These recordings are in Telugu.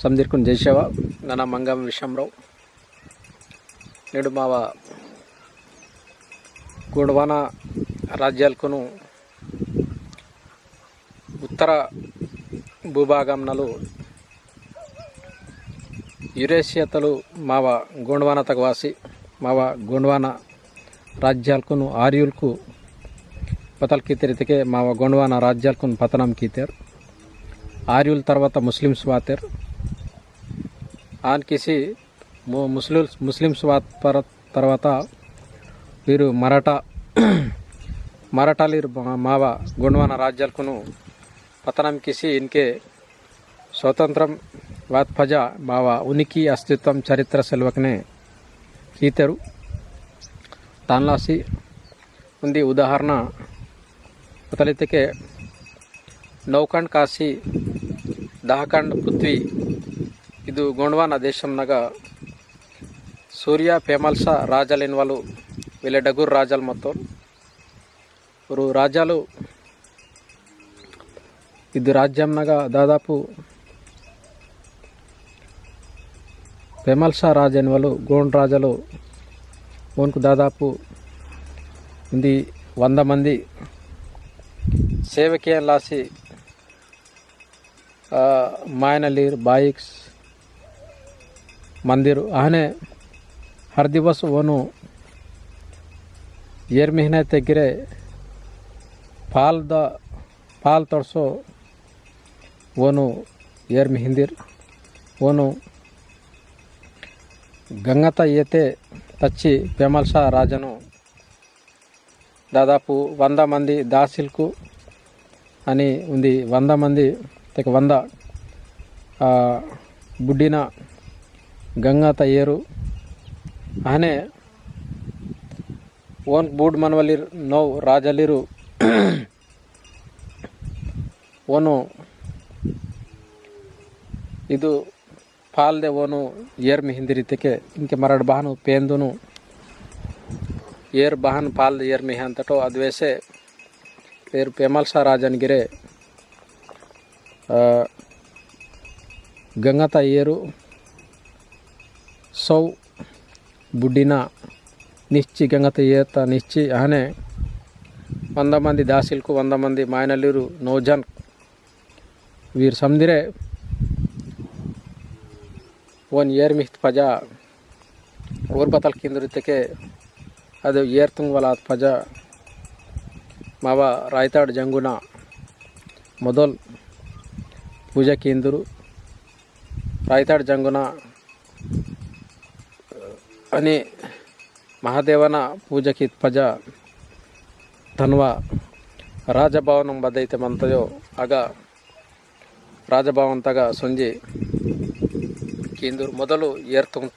సందీర్కుని జయశివ నా మంగం విషమరావు నేడు మావ గోడవాన రాజ్యాలకును ఉత్తర భూభాగంలో యురేషియతలు మావ గోండ్వాన తగవాసి మావ గోండ్వాన రాజ్యాలకును ఆర్యులకు పతల్ కీతరితికే మావ గోండ్వాన రాజ్యాలకును పతనం కీతారు. ఆర్యుల తర్వాత ముస్లిమ్స్ వాతారు. ఆన్ కిసి ముస్లిం ముస్లిమ్స్ తర్వాత వీరు మరాఠా మరాఠాలీరు మావ గుండవాన రాజ్యాలకును పతనం కిసి ఇన్కే స్వతంత్రం వాత్ఫజ మావ ఉనికి అస్తిత్వం చరిత్ర సెల్వకనే తీతరు. తాన్లాసి ఉంది ఉదాహరణ మొదలైతే నౌఖండ్ కాశీ దహఖండ్ పృథ్వీ ఇది గోండవాన దేశం సూర్య పేమల్స రాజాలైన వాళ్ళు వీళ్ళ డగుర్ రాజాలు మొత్తం ఇప్పుడు రాజ్యాలు ఇది రాజ్యం దాదాపు పెమల్సా రాజైన వాళ్ళు గోండ్ రాజాలు ఓన్కు దాదాపు ఇది వంద మంది సేవకేలాసి మాయనలీర్ బాయిక్స్ मंदिर आहने हर दिवस वनु ಏರ್ ಮಹಿನೆ ತೆಗ್ಗಿರೆ ಪಾಲ್ದ ಪಾಲ್ ತೋರ್ಸೋ ಓನು ಏರ್ ಮಿಹಿಂದಿರ್ ಓನು గంగత ఈతే తచ్చి పెమల్సా రాజను దాదాపు వంద మంది దాసిల్కు అని ఉంది వంద మంది తెగ వంద ఆ, బుడ్డిన ಗಂಗಾ ತಯ್ಯರು. ಆನೆ, ಓನ್ ಬೂಡ್ ಮನವಲ್ಲಿ ನೋವು ರಾಜಲ್ಲಿರು ಓನು, ಇದು ಪಾಲ್ದೆ ಓನು ಏರ್ಮಿ ಹಿಂದಿರಿತಕ್ಕೆ ಇಂಕೆ ಮರಡ್ ಬಾನು ಪೇಂದುನು. ಏರ್ ಬಹನ್ ಪಾಲ್ ಏರ್ ಹಂತಟೋ ಅಂತಟೋ ಅದ್ವೇಸೆ ಪೇರು ಪೇಮಲ್ಸ ಸಾ ರಾಜನ್ಗಿರೆ ಗಂಗಾ ತಯ್ಯರು బుడ్డిన నిశ్చి గంగత ఏత నిశ్చి అనే వంద మంది దాసిల్కు వంద మంది మాయనల్లిరు నోజన్ వీరు సందిరే ఓన్ ಏರ್ ಮಿಹ್ತ್ ಪಜ ಓರ್ ಬತಲ್ ಕಿಂದ್ರಿತಕ್ಕೆ ಅದು ಏರ್ ತುಂಗವಲ ಪಜ ಮಾವ ರಾಯ್ತಾಡ್ ಜಂಗುನ ಮೊದಲ್ ಪೂಜಾ ಕೇಂದ್ರು ರಾಯ್ತಾಡ್ ಜಂಗುನ అని మహాదేవన పూజకి పజ తన్వ రాజభవనం బదైతే మంతయో అగా రాజభవన్ తగా సుంజి కేందూరు మొదలు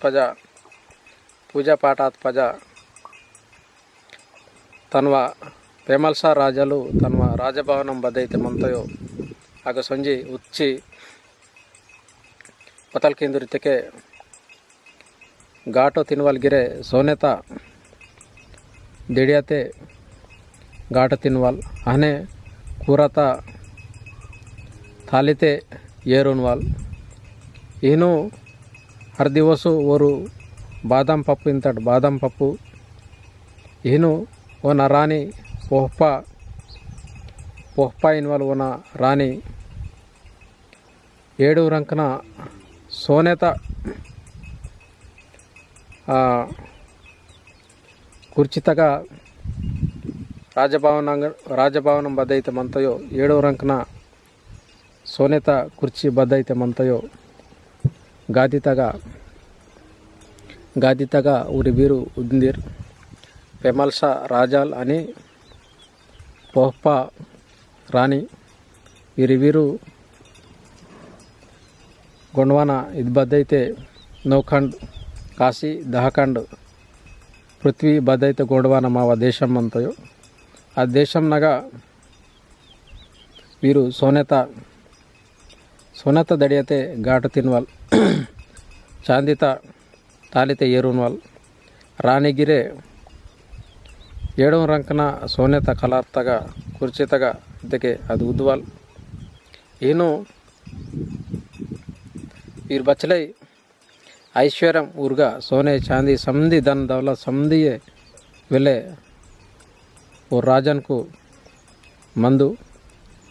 పజ పూజ పాఠాత్ పజ తన్వ ప్రేమల్సా రాజాలు తన్వ రాజభవనం బదైతే మంతయో అగ సుంజి ఉచ్చి పతల్ కేందూరు తెకే ಘಾಟು ತಿನ್ವಲ್ಗಿರೆ ಸೋನೆತ ದಿಡಿಯತೆ ಘಾಟ ತಿನ್ವಾಲ್ ಆನೆ ಕೂರತ ಥಾಲಿತೆ ಏರುನ್ವಾಲ್ ఈను హర్ దివసు ఓరు బాదం పప్పు ఇంతటి బాదం పప్పు ఈను ఓ రాణి పొహ్ప పొహ్ప ఇన్వాల్ ఓన రాణి ఏడు రంకన సోనేత ఆ, కుర్చితగా రాజభవన రాజభవనం బద్దయితే మంతయో ఏడవ రంకన సోనేత కుర్చీ బద్దయితే మంతయో గాదితగా గాదితగా ఊరి వీరు ఉద్దిర్ పెమల్స రాజాల్ అని పోహ్ప రాణి వీరి వీరు గొండ్వాన ఇది బద్దయితే నౌఖండ్ కాశీ దహఖండ్ పృథ్వీ బద్దయితే గొండ్వాన మావ దేశం అంతయో ఆ దేశంనగా వీరు సోనేత ಸೊನತ ದಡಿಯತೆ ಘಾಟು ತಿನ್ವಲ್ ಚಾಂದಿತ ತಾಲಿತೆ ಏರುನ್ವಲ್ ರಾಣಿಗಿರೆ ಏಡವ ರಂಕನ ಸೋನೆತ ಕಲಾರ್ತಗ ಕುರ್ಚಿತಗ ಇದಕ್ಕೆ ಅದು ಉದ್ವಲ್ ಏನು వీరు బచ్చలై ఐశ్వర్యం ఊరుగా. సోనే చాందీ సంధి దన్ దౌల సంధి వెళ్ళే ఓ రాజన్కు మందు.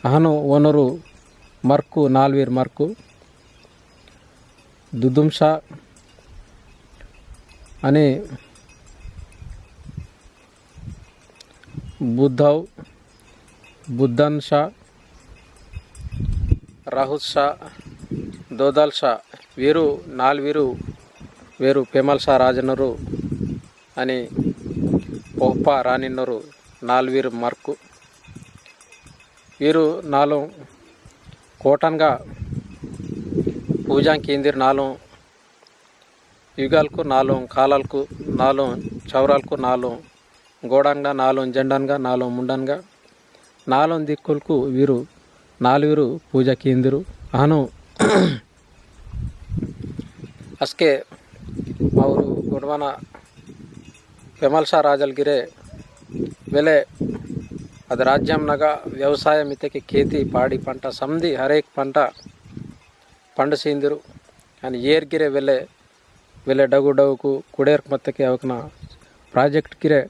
అహను ఓనరు మర్కు నాల్వీర్ మర్కు. దుదుంష షా అని బుద్ధవ్ బుద్ధన్ షా రాహుల్ షా దోదల్ షా వీరు నాలువీరు వీరు పేమల్ షా రాజనరు అని పొప్ప రానిన్నరు నాలువీరు మార్కు. వీరు నాలు కోటన్గా పూజా కేంద్ర నాలు యుగాలకు నాలు కాలాలకు నాలు చౌరాలకు నాలు గోడంగా నాలు జెండాన్గా నాలు ముండన్గా నాలు దిక్కులకు వీరు నాలుగురు పూజా కేంద్రు అను అస్కే మన పెమల్ షా గిరే వెలే అది రాజ్యాంనగా వ్యవసాయం ఇతకి కేతి పాడి పంట సంధి హరేక్ పంట పండు సీందిరు. అని ఏర్గిరే వెళ్ళే వెళ్ళే డగు డగుకు కుడేరుకు మొత్తకి అవకన ప్రాజెక్ట్ గిరే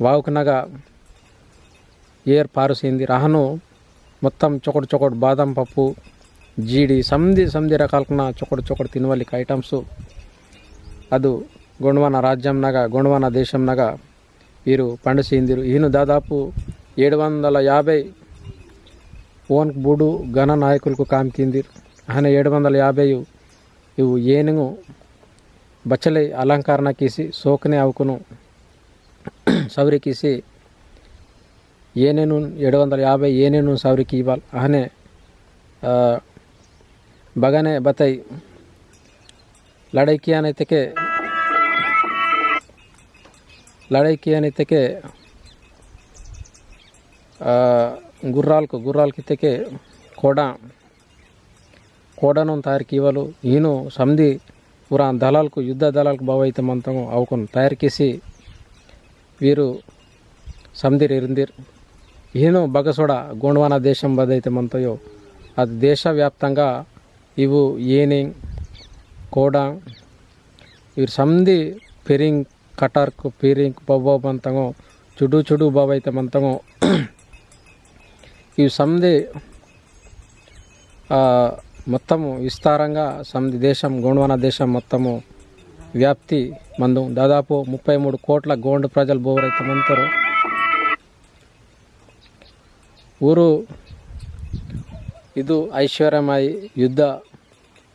వావుకునగా ఏర్ పారుసింది రాహను మొత్తం చొకడు చొకడు బాదం పప్పు జీడి సంధి సంధి రకాలకున్న చొకడు చొకడు తినవలిక ఐటమ్స్ ಅದು ಗೊಂಡ್ವಾನ ರಾಜ್ಯಂನಾಗ దేశం నగ వీరు పండసిందిరు ఈయన దాదాపు ఏడు వందల యాభై ఓన్ బూడు ఘన నాయకులకు కామికింది ఆయన ఏడు వందల యాభై ఇవు ఏనుగు బచ్చలై అలంకరణ కీసి సోకనే అవుకును సౌరి కీసి ఏనేను ఏడు వందల యాభై ఏనేను సౌరికి ఇవ్వాలి. ఆనే బగనే బతై लड़ाई किया नहीं तके లడాయి కియానితకే గుర్రాలకు గుర్రాలకితకే కోడ కోడను తయారుకివలు ఈను సమ్ది ಪೂರಾ ದಲಾಲ್ಕು ಯುದ್ಧ ದಲಾಲ್ಕು ಭಾವೈತಮಂತವು ಅವಕನ್ನು ತಯಾರಿಕಿಸಿ ವೀರು ಸಮ್ದಿರ್ ಇರಂದಿರ್ ಏನು ಬಗಸೋಡ ಗೋಂಡ್ವಾನ ದೇಶಂ ಬದೈತಮಂತಯೋ ಅದು ದೇಶವ್ಯಾಪ್ತಂಗ ಇವು ಏನಿಂಗ್ ಕೋಡ ಇವ್ರ ಸಂಧಿ ಪೆರಿಂಗ್ ಕಟಾರ್ಕು ಪೀರಿಂಗ್ ಬೊಬ್ಬ ಬಂತಂಗೋ ಚುಡು ಚುಡು ಬಾಬ ಐತೆ ಮಂತಂಗೋ ఇవి సంధి మొత్తము విస్తారంగా సంధి దేశం గోండ్వాన దేశం మొత్తము వ్యాప్తి మందు దాదాపు ముప్పై మూడు కోట్ల గోండు ప్రజలు బోవరైతే మంతారు ఊరు ಇದು ಐಶ್ವರ್ಯಮಯ ಯುದ್ಧ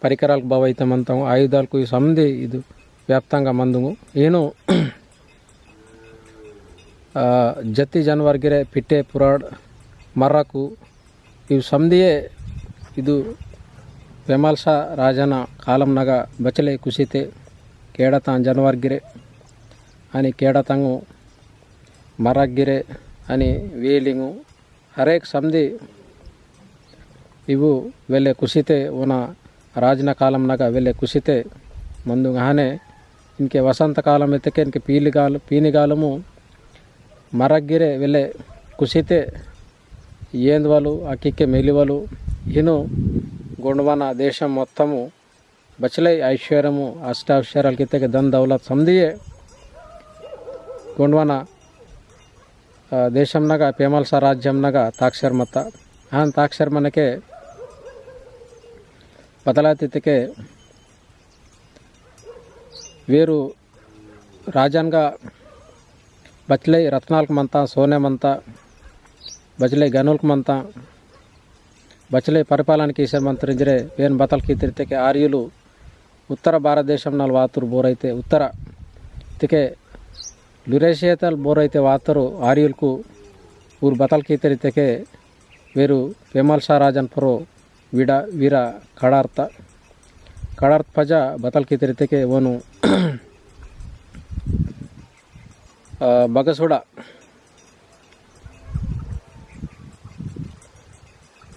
ಪರಿಕರಾಲ್ ಭಾವೈತೆ ಮಂತವು ಆಯುಧಾಲ್ಕು ಈ ಸಂಧಿ ಇದು ವ್ಯಾಪ್ತಾಂಗ ಮಂದುಗು ಏನು ಜತಿ ಜಾನುವಾರ್ಗಿರೆ ಪಿಟ್ಟೆ ಪುರಾಡ್ ಮರ್ರಕು ಇವು ಸಂಧಿಯೇ ಇದು ವೆಮಾಲ್ಸ ರಾಜನ ಕಾಲಂನಾಗ ಬಚಲೆ ಕುಸಿತೆ ಕೇಡತಾನ್ ಜನವಾರ್ಗಿರೆ అని కేడతంగు మరగ్గిరే అని వీలింగు హరేక్ సంధి ఇవు వెళ్ళే కుసితే ఉన్న రాజన కాలం ಅವೆಲ್ಲ వెళ్ళే కుసితే ముందుగానే ఇంకే వసంతకాలం ಕಾಲಂ ఇంక పీలిగాలు పీనిగాలము మరగ్గిరే వెళ్ళే కుసితే ఏందువలు ఆ అక్కిక్కె మెలివలు ఇను గుండవన దేశం మొత్తము బచలై ఐశ్వర్యము అష్టాక్షరాల కితకి దన్ దౌలత్ సందియే గొండవాన దేశంనగా పేమల్స రాజ్యంనగా తాక్షర్ మత తాక్షర్మనకే ಮನಕ್ಕೆ ಬದಲಾತಿದ್ದಕ್ಕೆ వీరు రాజన్గా బచ్లై రత్నాలకు మంత సోనేమంత బచ్లై గనులకు మంత బచ్లై పరిపాలనకి మంత్రించరే వేన్ బతలకి తిరితే ఆర్యులు ఉత్తర భారతదేశం నాలుగు వాతురు బోరైతే ఉత్తర తికే లురేషేతల్ ಬೋರೈತೆ ವಾತರು ಆರ್ಯುಲ್ಕು ಊರು ಬತಲ್ ಕೀತರಿತಕ್ಕೆ వీరు వేమల్ షా రాజన్ పరో ವಿಡ, ವೀರ ಕಡಾರ್ಥ ಕಾಡಾರ್ಥಜ ಬತಲ್ಕಿ ತಿರಿತಕ್ಕೆ ಇವನು ಬಗಸುಡ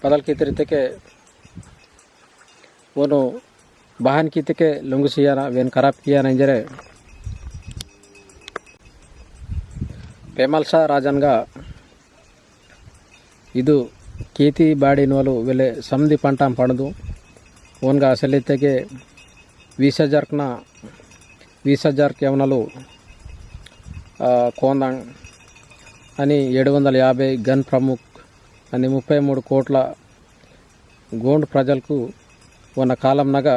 ಬದಲ್ಕಿ ತಿರಿತಕ್ಕೆ ಇವನು ಬಹಾನ್ ಕಿತಕ್ಕೆ ಲುಂಗುಸಿಯಾನ, ವೇನ್ ಖರಾಬ್ ಕಿಯಾನ ಎಂದರೆ ಪೇಮಲ್ ರಾಜನ್ಗ ಇದು ಕೇತಿ ಬಾಡಿನವಲು ವೆಲೆ ಸಮದಿ పంట పడదు ಓನ್ಗ ಅಸಲಿತೆಗೆ ವೀಸ್ ಹಜಾರ್ಕ್ನ ವೀಸ್ హజార్ కేవనాలు కోందాంగ్ అని ఏడు వందల యాభై గన్ ప్రముఖ్ అని ముప్పై మూడు కోట్ల గోండ్ ప్రజలకు ఉన్న కాలంనగా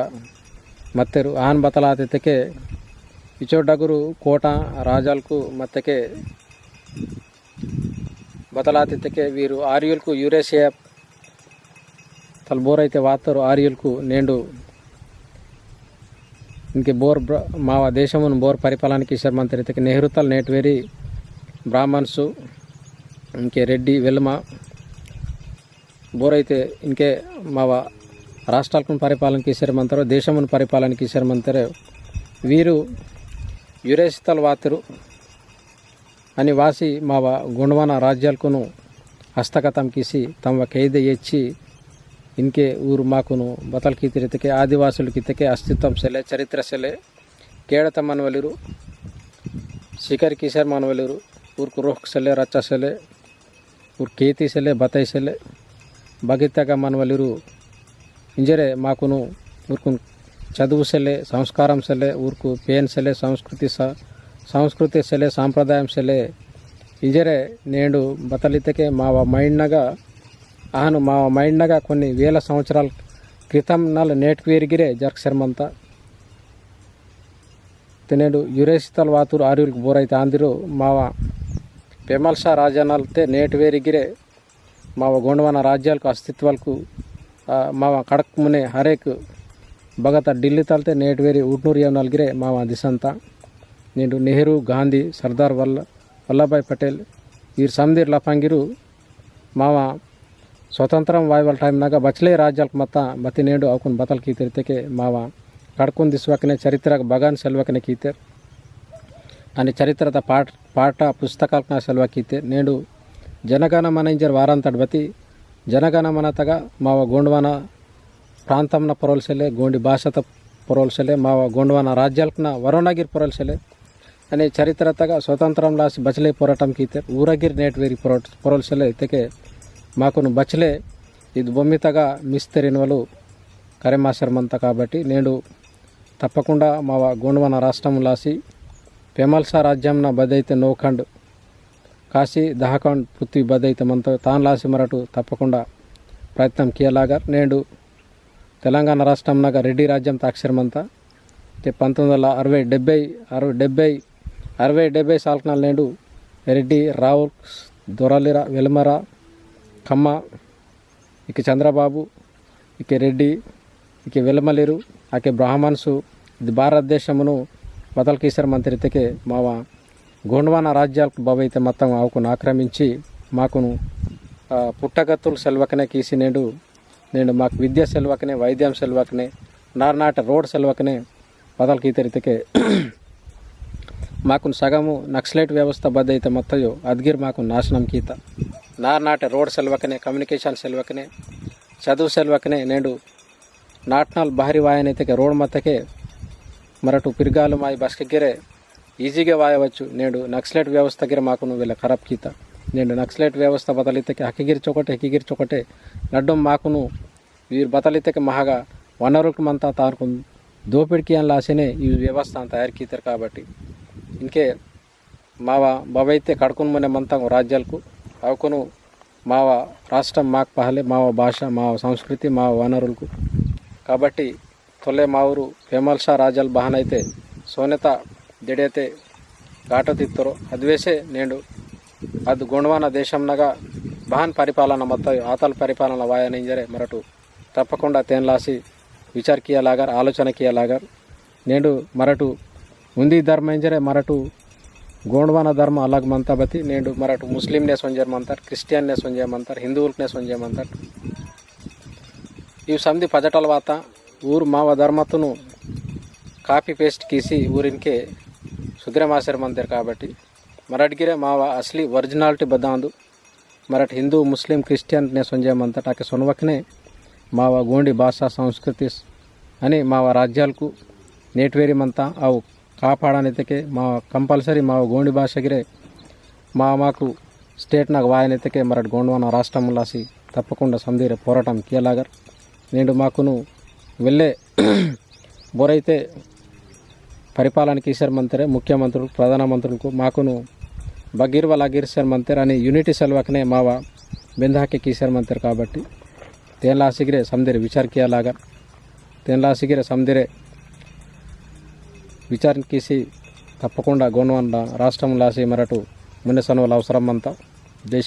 మత్తెరు ఆన్ బతలాతిథికే ఇచోడగురు కోట రాజాలకు మత్తెకే బతలాతిథికే వీరు ఆర్యులకు యురేషియా తల ಬೋರ್ ಐತೆ ವಾತರು ಆರ್ಯುಲ್ಕು నేండు ఇంకే బోర్ బ్ర- మా దేశమును బోర్ పరిపాలనకి శర్మంతరితకి నెహ్రూ తల్ నేటివేరి బ్రాహ్మణ్స్ ఇంకే రెడ్డి వెల్మ బోర్ అయితే ఇంకే మా రాష్ట్రాలకు పరిపాలనకి శర్మంతారు దేశమును పరిపాలనకి శర్మంతారు వీరు యురేసితల్ వాతరు అనివాసి మా గొండవాన ಕಿಸಿ ತಮ್ಮ కీసి తమ ಇನ್ಕೆ ಊರು ఇన్కే ಬತಲ್ మాకును బతల్కి తిరితకే ఆదివాసులకితకే అస్తిత్వం సెలే చరిత్ర సెలే కేడత మనవలిరు ಶಿಕಾರಿ ಕಿಶರ್ ಮಾನವಲಿರು ಊರ್ ರೋಹ್ ಸೆಲೆ, ರಚ್ಚ ಸೆಲೆ, ಊರ್ ಕೇತಿ ಸೆಲೆ ಬತಾಯಿ ಸೆಲೆ. ಬಗಿತ್ತಾಗ ಮಾನವಲಿರು ಇಂಜರೆ ಮಾಕುನು ಊರ್ಕು ಚದುವು ಸೆಲೆ, ಸಂಸ್ಕಾರಂ ಸೆಲೆ, ಊರ್ಕು ಪೇನ್ ಸೆಲೆ, ಸಂಸ್ಕೃತಿ ಸಹ ಸಂಸ್ಕೃತಿ ಸೆಲೆ సాంప్రదాయం ಸೆಲೆ ఇజరే నేడు బతలితకే మావ మైండ్నగా ఆను మా మైండ్నగా కొన్ని వేల సంవత్సరాల క్రితం నల్ నేటివేరిగిరే జర్క్ శర్మంత. తినేడు యురేసితల్ వాతురు ఆర్యులకు బోరైతే ఆందిరు మావ పెమల్ షా రాజనాలతే నేటివేరిగిరే మావ గోండవన రాజ్యాలకు అస్తిత్వాలకు మావ కడక్ మునే హరేక్ భగత ఢిల్లీ తలతే నేటివేరి ఉట్నూరు ఏం నల్గిరే మావ దిశంతా. నేను నెహ్రూ గాంధీ సర్దార్ వల్ల వల్లభాయ్ పటేల్ వీరు సమీర్ లఫాంగిರು స్వతంత్రం ಸ್ವತಂತ್ರಂ టైం ಟೈಮ್ನಾಗ బచ్లే రాజ్యాలకు మత బతి నేడు అవుకుని ಬತಲ್ ಕೀತಿರ್ತಕ್ಕೆ మావ కడుకుని దిశవకనే చరిత్ర ಬಗಾನ್ సెల్వకనే ಕೀತೇರ್ అని చరిత్రత పాఠ పాఠ పుస్తకాలకు నా సెలవుకితే నేడు జనగణ ఇంజర్ వారాంతటి బతి జనగణమనతగా మావ గోండ్వాన ప్రాంతంన పొరల్సెలే గోండి భాషత పొరల్సెలే మావ గోండ్వాన రాజ్యాలకు నా వరుణగిరి పొరల్సెలే అనే చరిత్రతగా స్వతంత్రం లాసి బచలే పోరాటంకి కీతే ఊరగిరి నేటివేరి పొర పొరల్సెలే తెకే మాకును బచలే ఇది బొమ్మితగా మిస్తరినవలు కరెమాశ్రమంత కాబట్టి నేడు తప్పకుండా మా గోండవన రాష్ట్రం లాసి పెమల్సా రాజ్యంన బదైతే నోఖండ్ కాశీ దహఖండ్ పృథ్వీ బదైతే మనతో తాను లాసి మరటు తప్పకుండా ప్రయత్నం కియలాగా నేడు తెలంగాణ రాష్ట్రంనగా రెడ్డి రాజ్యం తాక్షరమంతా పంతొమ్మిది వందల అరవై డెబ్బై అరవై డెబ్బై అరవై డెబ్బై సాల్కనాలు నేడు రెడ్డి రావు దొరలిర వెలమర కమ్మ ఇక చంద్రబాబు ఇక రెడ్డి ఇక వెలమలేరు ఆకే బ్రాహ్మణ్సు ఇది భారతదేశమును బదల్ మంత్రితకే మావ గోండ్వాన రాజ్యాలకు బాబైతే మొత్తం ఆవుకును ఆక్రమించి మాకును పుట్టగత్తులు సెల్వకనే కీసి నేడు నేను మాకు విద్య సెల్వకనే వైద్యం సెల్వకనే నార్నాట రోడ్ సెల్వకనే బదల్కీతరితకే మాకు సగము నక్సలైట్ వ్యవస్థ బద్ద మొత్తయో అద్గిర్ మాకు నాశనం కీత. నార్నాట రోడ్ సెల్వకనే కమ్యూనికేషన్ సెల్వకనే చదువు సెల్వకనే నేడు నాట్నాల్ బహరి వాయనైతే రోడ్ మత్తకే మరటు పిరిగాలు మాయి బస్కెగ్గిరే ఈజీగా వాయవచ్చు నేడు నక్సలైట్ వ్యవస్థ గిర మాకు వీళ్ళ ఖరాబ్ కీత. నేడు నక్సలైట్ వ్యవస్థ బతలితకి హక్కిగిరి చొకటే హక్కిగిరి చొకటే నడ్డం మాకును వీరు బతలితకి మహాగా వనరులకు మంతా తారుకు దోపిడికి అని లాసినే ఈ వ్యవస్థ తయారు కీతారు కాబట్టి. ఇంకే మావ బవైతే కడుకుని మన మంతం రాజ్యాలకు అవుకును మావ రాష్ట్రం మాకు పహలే మావ భాష మావ సంస్కృతి మావ వనరులకు కాబట్టి తొలే మా ఊరు ఫేమల్షా రాజాల బహన్ అయితే సోనెత దెడైతే ఘాట తిత్తరు అదివేసే నేడు ಅದು ಗೊಂಡವಾನ ದೇಶಂನಾಗ ಬಹನ್ ಪರಿಪಾಲನ ಮತ್ತು ಆತಲ್ ಪರಿಪಾಲನ ವಾಯನಿಂಜರೆ ಮರಟು తప్పకుండా తేన్లాసి విచార్ కియలాగార్ ఆలోచన కియలాగార్ నేడు మరటు ఉంది ధర్మ इंजरे మరటు గోండ్వాన ధర్మ అలాగ్ మంతబతి నేడు మరటు ముస్లింనే సొంజేయమంతారు క్రిస్టియన్నే హిందువులకు హిందువులనే సొంజేయమంతారు ఇవి సంధి పజటల వాత ఊరు మావ ధర్మతును కాపీ పేస్ట్ కీసి ఊరినికే సుగ్రమాశ్వరం అంతారు కాబట్టి మరటిగిరే మావ అసలి ఒరిజినాలిటీ బద్దాందు మరటి హిందూ ముస్లిం క్రిస్టియన్ క్రిస్టియన్నే సొంజేయమంతట ఆకి సునవకనే మావ గోండి భాషా సంస్కృతి అని మావ రాజ్యాలకు నేటివేరిమంతా అవు కాపాడనైతే మా కంపల్సరీ మా గోండి భాషగిరే మా మాకు స్టేట్ నాకు వాయనైతే మరటి గోండవన రాష్ట్రం లాసి తప్పకుండా సందీర పోరాటం కీలాగర్ నేడు మాకును వెళ్ళే బోరైతే పరిపాలన కిషోర్ మంత్రి ముఖ్యమంత్రులు ప్రధానమంత్రులకు మాకును బగీర్ వాళ్ళ కిషోర్ మంత్రి అని యూనిటీ సెల్వకనే మావ ಬೆಂದಾಕಿ ಕಿಸರ್ ಮಂತಿರ್ కాబట్టి ತೇನ್ಲಾಸಿಗಿರೆ ಸಮದಿರೆ ವಿಚಾರ ಕಿಯಲಾಗ ತೇನ್ಲಾಸಿಗಿರೆ ಸಮದಿರೆ విచారణ కీసి తప్పకుండా గోనవండ రాష్ట్రం లాసి మరటు మున్నె సనువుల అవసరం అంతా జై